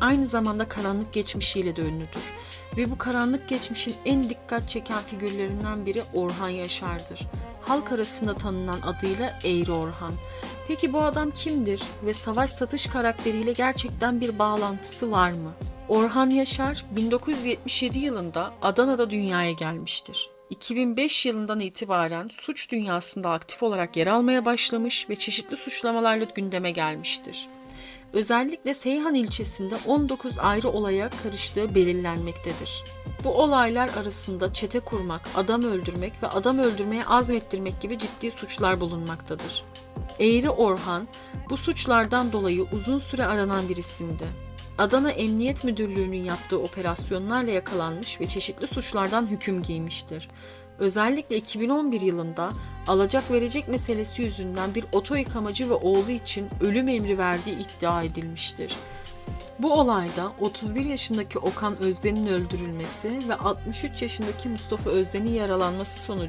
aynı zamanda karanlık geçmişiyle de ünlüdür. Ve bu karanlık geçmişin en dikkat çeken figürlerinden biri Orhan Yaşar'dır. Halk arasında tanınan adıyla Eğri Orhan. Peki bu adam kimdir ve savaş satış karakteriyle gerçekten bir bağlantısı var mı? Orhan Yaşar 1977 yılında Adana'da dünyaya gelmiştir. 2005 yılından itibaren suç dünyasında aktif olarak yer almaya başlamış ve çeşitli suçlamalarla gündeme gelmiştir. Özellikle Seyhan ilçesinde 19 ayrı olaya karıştığı belirlenmektedir. Bu olaylar arasında çete kurmak, adam öldürmek ve adam öldürmeye azmettirmek gibi ciddi suçlar bulunmaktadır. Eğri Orhan bu suçlardan dolayı uzun süre aranan bir isimdi. Adana Emniyet Müdürlüğü'nün yaptığı operasyonlarla yakalanmış ve çeşitli suçlardan hüküm giymiştir. Özellikle 2011 yılında alacak verecek meselesi yüzünden bir oto yıkamacı ve oğlu için ölüm emri verdiği iddia edilmiştir. Bu olayda 31 yaşındaki Okan Özden'in öldürülmesi ve 63 yaşındaki Mustafa Özden'in yaralanması sonucu